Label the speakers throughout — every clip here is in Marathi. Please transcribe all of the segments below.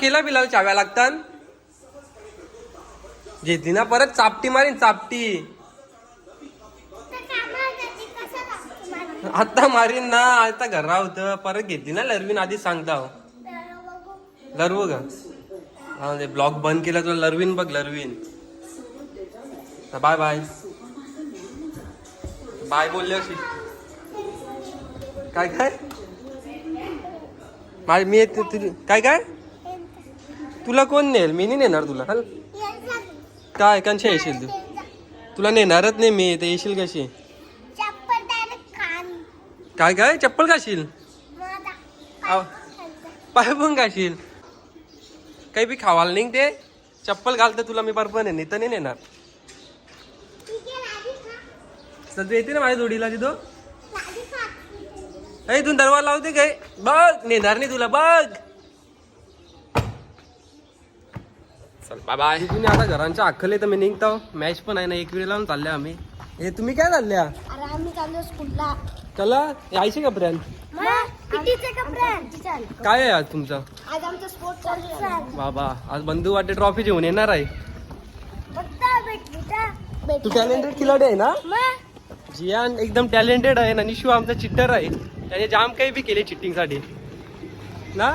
Speaker 1: केला बिलाला चाव्या लागतात? घेतली ना परत चापटी मारीन चापटी. आता मारीन ना आता घरा होतं. परत घेतली ना लरवीन आधी सांगता हो. लरवू का? हा ब्लॉग बंद केला तुला लरवीन बघ लरवीन. Bye bye. बाय बोलले अशी. काय काय? माझ मी येते तुझी काय काय? तुला कोण नेल? मी नाही नेणार तुला. हल. काय? कंशा येशील तू. तुला नेणारच नाही मी. ते येशील कशी? काय काय? चप्पल काशील
Speaker 2: माझा
Speaker 1: पाय पण काशील काही बी खावाल नाही ते. चप्पल घालतं तुला मी बरोबर नाही तर नाही नेणार. सध्या येते ना माझ्या जोडीला तिथं? अरे तू दरवाजा लावते काय? बघ नेणार नाही तुला. बघ. चल बाय बाय तुम्ही आता घरांच्या अख्खले तर मी निघतो. मॅच पण आहे ना एक वेळ लावून चालल्या आम्ही. हे तुम्ही काय चालल्या?
Speaker 2: अरे आम्ही चाललो स्कूलला.
Speaker 1: चला यायचे का
Speaker 2: कपडे
Speaker 1: काय आहे आज तुमचं?
Speaker 2: आज आमचं स्पोर्ट चालू आहे.
Speaker 1: बाबा आज बंधू वाटे ट्रॉफी घेऊन येणार आहे. तू टॅलेंटेड खिलाडी आहे ना? जियान एकदम टॅलेंटेड आहे आणि शिव आमचा चिट्टर आहे. त्याने जाम काही बी केले चिट्टिंगसाठी. ना?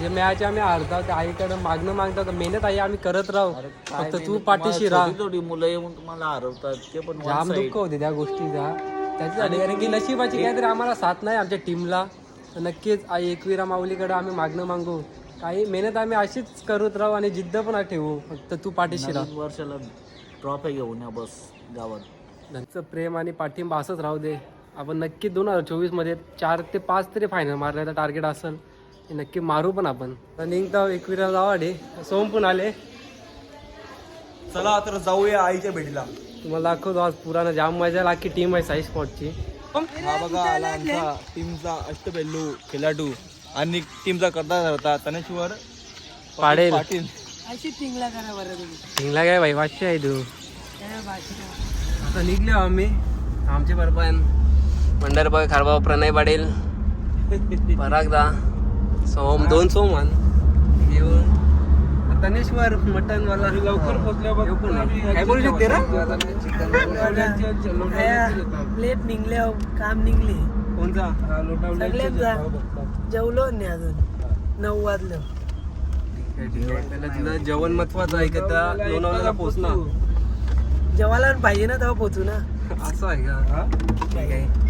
Speaker 1: जे मॅच आम्ही हारतो ते आईकडे मागणं मागतो तर मेहनत आई आम्ही करत राहू. फक्त तू पाठीशी राह.
Speaker 3: थोडी मुलं येऊन तुम्हाला हरवतात. ते पण
Speaker 1: जाम. दुःख होते त्या गोष्टीचा. त्याच्यासाठी कारण की नशिबाची काहीतरी आम्हाला साथ नाही आमच्या टीमला तर नक्कीच आई एकविरा माऊलीकडे आम्ही मागणं मागू. काही मेहनत आम्ही अशीच करत राहू आणि जिद्द पण ठेवू. फक्त तू पाठीशी राह.
Speaker 3: वर्षाला ट्रॉफी घेऊन या बस गावात.
Speaker 1: त्यांचं प्रेम आणि पाठिंबा असंच राहू दे. आपण नक्की दोन हजार चोवीसमध्ये चार ते पाच तरी फायनल मारण्याचं टार्गेट असेल. नक्की मारू पण आपण. तर निघता एकविरा जावा डे सोम पण आले.
Speaker 4: चला तर जाऊया आईच्या भेटीला.
Speaker 1: तुम्हाला दाखवतो आज पुराणा जाम मजा लाखी टीम आहे साई स्पॉटची
Speaker 4: हा बघा आला आमचा टीमचा अष्टबेल्लू खेळाडू आणि टीमचा करता होता तनेश्वर
Speaker 1: पाडेल.
Speaker 4: पाटील.
Speaker 1: हिंगला काय भाई? वाचते आहे तू. आता निघले आम्ही. आमचे बरोबर पंढरपूर खारबाव प्रणय पाटील. परागदा. सोम दोन सोम आण. येऊन तनेश्वर मटन वाला लवकर पोहोचल्या काय बोलू शकते ना
Speaker 5: प्लेट निघले काम निघले.
Speaker 1: कोणता
Speaker 5: सगळ्यांचा जेवलो नाही अजून. नऊ वाजलं.
Speaker 1: तुला जेवण महत्वाचं आहे का त्या लोणावळ्याला पोहोचणार
Speaker 5: जेवायला पाहिजे ना तेव्हा पोचू ना.
Speaker 1: असं आहे का? ठीक आहे.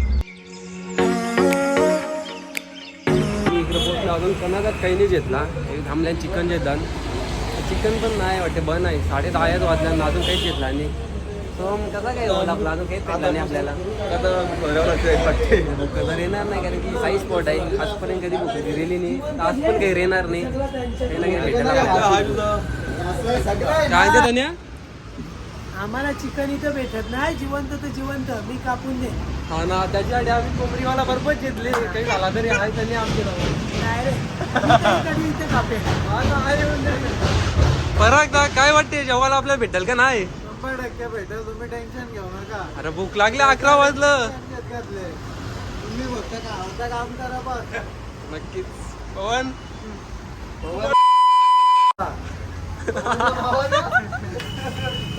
Speaker 1: पोहोचलो अजून कर्नाटकात काही नाही घेतला एक थांबल्या चिकन घेतलं चिकन पण नाही वाटते बन आहे. साडे दहाच वाजल्या अजून काहीच घेतला नाही. सो कसा काय होईल आपला अजून काहीच भेटला नाही आपल्याला. भूक तर येणार नाही कारण की साई स्पॉट आहे. आजपर्यंत कधी दिलेली नाही. आज पण काही येणार नाही. काय धन्या?
Speaker 5: आम्हाला चिकन इथं भेटत नाही. जिवंत तर जिवंत. मी कापून दे.
Speaker 1: हा ना त्याच्यासाठी आम्ही कोंबडीवाला बरोबर घेतले काही झाला तरी आहे त्यांनी आमचे
Speaker 5: कधी इथे कापेन
Speaker 1: फरक दा काय वाटते जेव्हा आपल्याला भेटेल का नाही?
Speaker 4: शंभर टक्के भेटेल. तुम्ही टेन्शन घेऊ नका.
Speaker 1: अरे भूक लागली अकरा वाजलं.
Speaker 4: तुम्ही फक्त कामाचं काम करा बस.
Speaker 1: नक्कीच. पवन?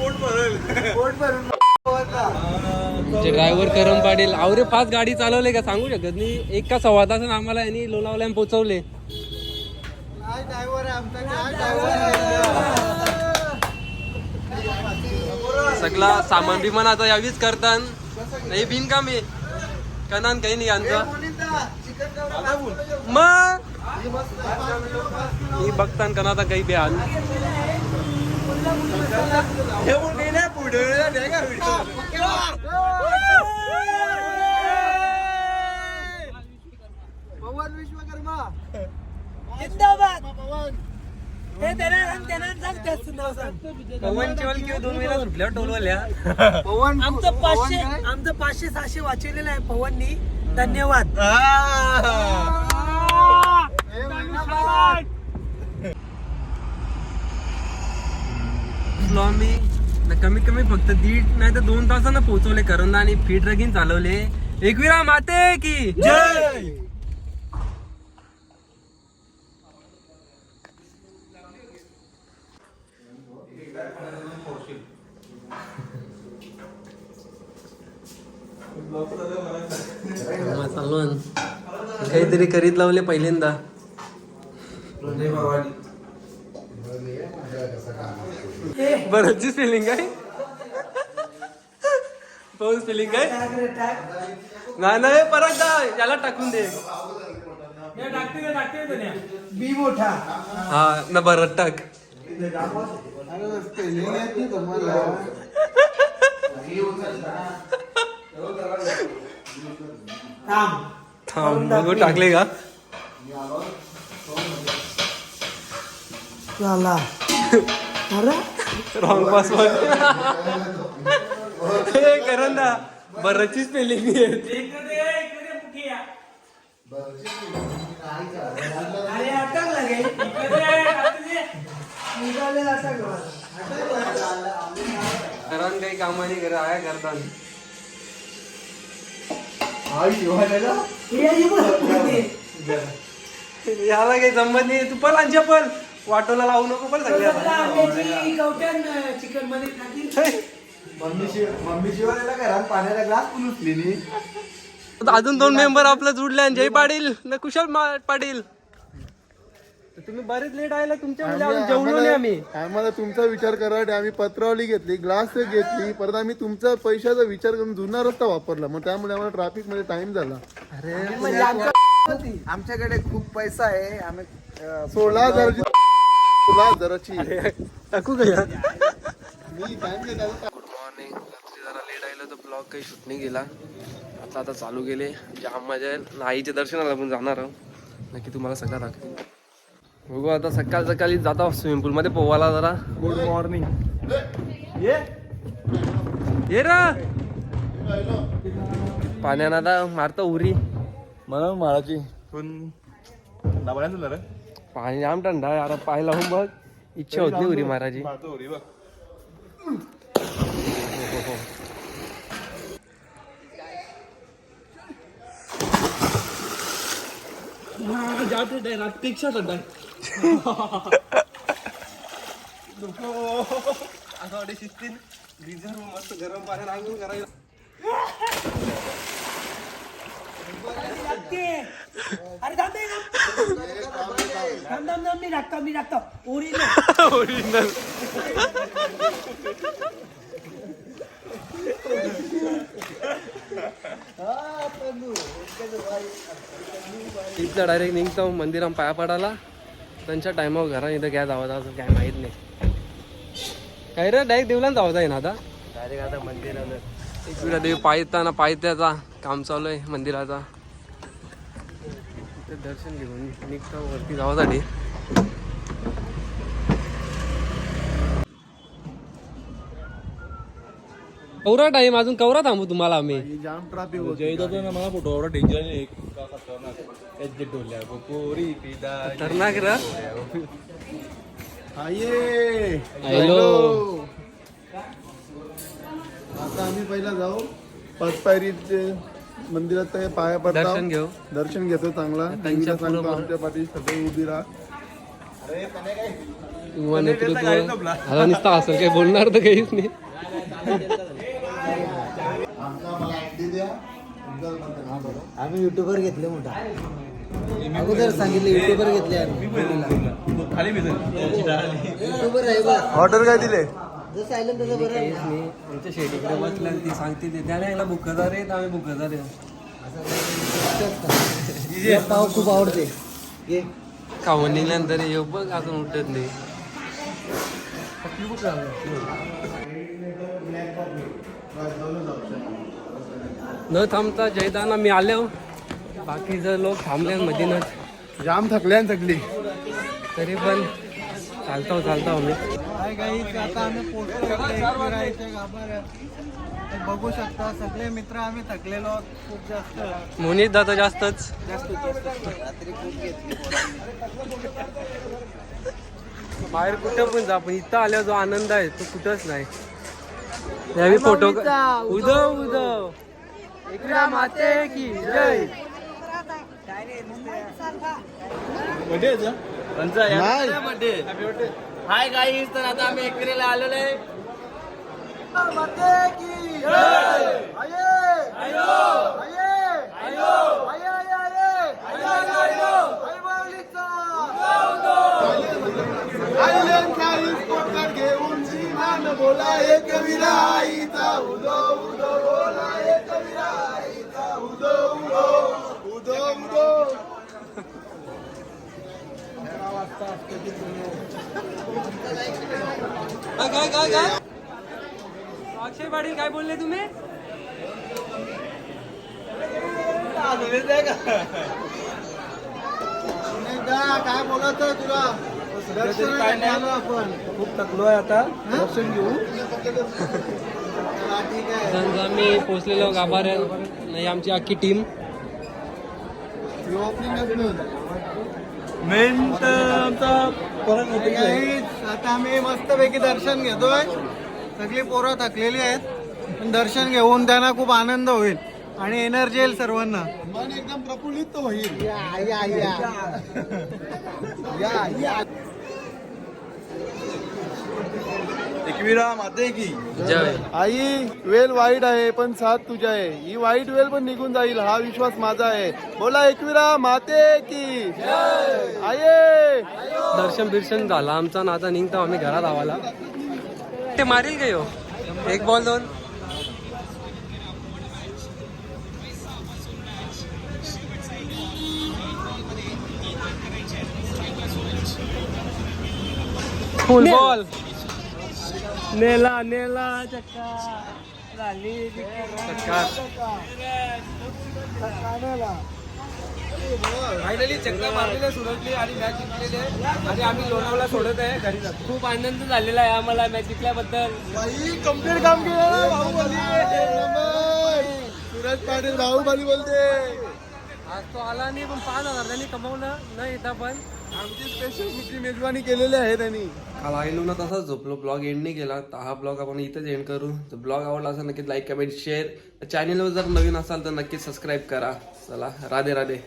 Speaker 4: पोट भरून
Speaker 1: जे ड्रायव्हर करम पाटील आवरे फास्ट गाडी चालवले का? सांगू शकत नाही. एका सव्वा तासात आम्हाला यांनी लोणावल्या पोहोचवले
Speaker 4: काय ड्रायव्हर आहे आमचा. काय ड्रायव्हर
Speaker 1: सगळा सामान बिमान आता यावीच करतान. नाही बिनकाम आहे. कनान काही नाही यांचं. मग? मी बघतान कना आता काही बिहान
Speaker 4: पवन विश्वकर्मा
Speaker 5: जिंदाबाद. हे देणार त्यांना सांग त्याचं नाव सांग.
Speaker 1: पवन चवल किंवा दोन वेळा सुटल्या टोलवाल्या
Speaker 4: पवन
Speaker 5: आमचं पाचशे
Speaker 4: पवन?
Speaker 5: आमचं पाचशे सहाशे वाचवलेलं आहे पवननी. धन्यवाद.
Speaker 1: बसलो आम्ही. न कमीत कमी फक्त दीड नाही तर दोन तासानं पोहोचवले. करंदा आणि फीट रगीन चालवले. एकविरा माते की
Speaker 4: जय!
Speaker 1: चाललो. काहीतरी करीत लावले पहिल्यांदा. बरंची स्पेलिंग काय पाऊस स्पेलिंग काय नाही नाही परत जा. याला टाकून दे.
Speaker 5: बी मोठा.
Speaker 1: हा ना बरं टाक.
Speaker 5: थांब.
Speaker 1: टाकले का?
Speaker 5: झाला अरे
Speaker 1: रॉंग पासवर्ड हे करंदा बरंची स्पेलिंग
Speaker 5: अटकला
Speaker 1: करण काही कामाने घर आया
Speaker 5: हे होते.
Speaker 1: याला काही जमत नाही तू पण आणि चप्पल. वाटोला लावू नको पण
Speaker 5: चिकनमध्ये खातील.
Speaker 4: मम्मी शिव मम्मी शिवायला घरात पाण्याचा ग्लास पण उचली नी
Speaker 1: अजून दोन मेंबर आपलं जुडले आणि जय पाटील न कुशल मा- पाटील. तुम्ही बरेच लेट आयला तुमच्या म्हणजे जेवलो नाही आम्ही.
Speaker 6: आम्हाला तुमचा विचार करायला आम्ही पत्रावली घेतली ग्लास घेतली परत आम्ही तुमचा पैशाचा विचार करून जुना रस्ता वापरला. मग त्यामुळे आम्हाला ट्रॅफिकमध्ये टाइम झाला.
Speaker 4: आमच्याकडे खूप पैसा आहे आम्ही
Speaker 6: सोळा हजाराची सोळा हजाराची.
Speaker 1: टाकू का या
Speaker 6: मी
Speaker 1: गुड मॉर्निंग रात्री जरा लेट आलो तर ब्लॉग काही शूट नाही गेला आता आता चालू गेले जाम मजा येईल आणि आईच्या दर्शनाला पण जाणार आहोत नक्की तुम्हाला सगळं दाखवेन. बघू आता सकाळ सकाळी जाता स्विमिंग पूल मध्ये. पोवायला जरा.
Speaker 4: गुड मॉर्निंग
Speaker 1: ये. रा. पाण्यानं आता मारतो उरी.
Speaker 6: मला माराची पण दाबायला झालं रे.
Speaker 1: पाणी जाम थंड आहे यार. पाय लावून बघ. इच्छा होत उरी
Speaker 6: बघ.
Speaker 1: पेक्षा थंड असं वाटे शिस्तीन. गरम पाण्यात आंघोळ करायला.
Speaker 5: अरे थांब दे ना. थांब थांब थांब मी टाकतो मी टाकतो ओरिजिनल.
Speaker 1: ओरिजिनल. इथं डायरेक्ट निघतो मंदिरात पाया पडायला. त्यांच्या टायमावर घरा इथं काय जावं असं काय माहीत नाही. काय रे डायरेक्ट देवला जावं आहे ना आता? डायरेक्ट आता मंदिरात एकविरा देव पायताना पायत्याचा काम चालू आहे मंदिराचा. दर्शन घेऊन निघतो वरती जावासाठी. कवरा टाईम अजून कवरा थांबू तुम्हाला आम्ही.
Speaker 6: जाम ट्रॅफिक होती
Speaker 4: जय दादा ना मला फोटो एवढा डेंजर आहे एक का खतरनाक.
Speaker 1: रे.
Speaker 6: आये.
Speaker 1: हॅलो.
Speaker 6: आता आम्ही पहिला जाऊ. पाचपायरीचे मंदिरात ते पाया पडता
Speaker 1: दर्शन घेऊ.
Speaker 6: दर्शन घेतो चांगला. देवीला सांगतो आमच्या पाठी सगळे उभी राहा.
Speaker 1: किंवा नेतृत्व. आता नुसतं असं काही बोलणार तर काहीच नाही.
Speaker 3: आम्ही युट्यूबर घेतले मोठा. अगोदर सांगितले युट्यूबर घेतले आम्ही.
Speaker 4: खाली
Speaker 3: युट्यूबर आहे बघ
Speaker 6: ऑर्डर काय दिले?
Speaker 3: जसं आलं तसं बरं आहे.
Speaker 1: काहीच नाही. आमच्या शेतीकडे बसल्या ती सांगते ते. त्याला याला आम्ही
Speaker 3: पाव खूप आवडते. घे.
Speaker 1: खाऊन निघल्यानंतर येऊ बघ अजून उठत नाही. न थांबता जयदाना मी आलो. बाकीचे लोक थांबले मधीनच
Speaker 6: जाम थकल्यान थकली
Speaker 1: तरी पण चालतो चालतो आम्ही.
Speaker 7: काय काही आता आम्ही पोहोचलो इकडे गाभाऱ्यात बघू शकता सगळे मित्र आम्ही थकलेलो खूप जास्त.
Speaker 1: मोनीत जातो जास्तच.
Speaker 7: जास्त जास्त रात्री खूप घेतली
Speaker 1: बाहेर कुठं पण जा पण इथं आल्यावर जो आनंद आहे तो कुठंच नाही. यावेळी फोटो उदव उदव एकदा माते की जय.
Speaker 3: हाय गाईज तर आता आम्ही एकविरेला आलेलो आहे
Speaker 6: बोला एक विरा आईचा उदो उदो बोला एक विरा आईचा उदो उदो उदो उदो
Speaker 1: काय अक्षय पाटील काय बोलले तुम्ही?
Speaker 7: काय बोलत तुला? दर्शन
Speaker 4: काय नाही.
Speaker 7: आलो आपण.
Speaker 4: खूप थकलो आहे आता. दर्शन घेऊ.
Speaker 7: ठीक आहे.
Speaker 1: समजा आम्ही पोचलेलो गाभाऱ्यात. नाही आमची अख्खी टीम
Speaker 4: मेन तर आमचा परत होते
Speaker 7: आता आम्ही मस्तपैकी दर्शन घेतोय. सगळी पोरं थकलेली आहेत पण दर्शन घेऊन त्यांना खूप आनंद होईल आणि एनर्जी येईल सर्वांना.
Speaker 6: मन एकदम प्रफुल्लित होईल.
Speaker 7: या. या या
Speaker 6: या या
Speaker 4: एकविरा माते की?
Speaker 1: जय.
Speaker 6: आई वेल वाईट आहे पण साथ तुझ्या आहे. ही वाईट वेल पण निघून जाईल हा विश्वास माझा आहे. बोला एकविरा माते की? आये.
Speaker 1: दर्शन बिर्शन झालं. आमचा ना आता निघतो आम्ही घरात आवाला. ते मारील का? एक बॉल दोन. फुल बॉल नेला नेला चक्का. झाली चक्का. फायनली चक्का मारलेले सुरतली आणि मॅच जिंकलेली आहे. आणि आम्ही लोणावला सोडत आहे घरी जातो. खूप आनंद झालेला आहे आम्हाला मॅच जिंकल्याबद्दल.
Speaker 6: कंप्लीट काम केलं बाहुबली सुरज पाटील बाहुबली बोलते.
Speaker 1: आज तो आला नाही पण पाच हजार त्यांनी कमवलं. न येता पण.
Speaker 6: आमची स्पेशल मेजवानी केलेली आहे त्यांनी.
Speaker 1: काल आईलो ना तसाच झोपलो ब्लॉग एंड नाही केला तर हा ब्लॉग आपण इथेच एंड करू. तर ब्लॉग आवडला असेल नक्कीच लाईक कमेंट शेअर चॅनलवर जर नवीन असाल तर नक्कीच सबस्क्राईब करा. चला राधे राधे.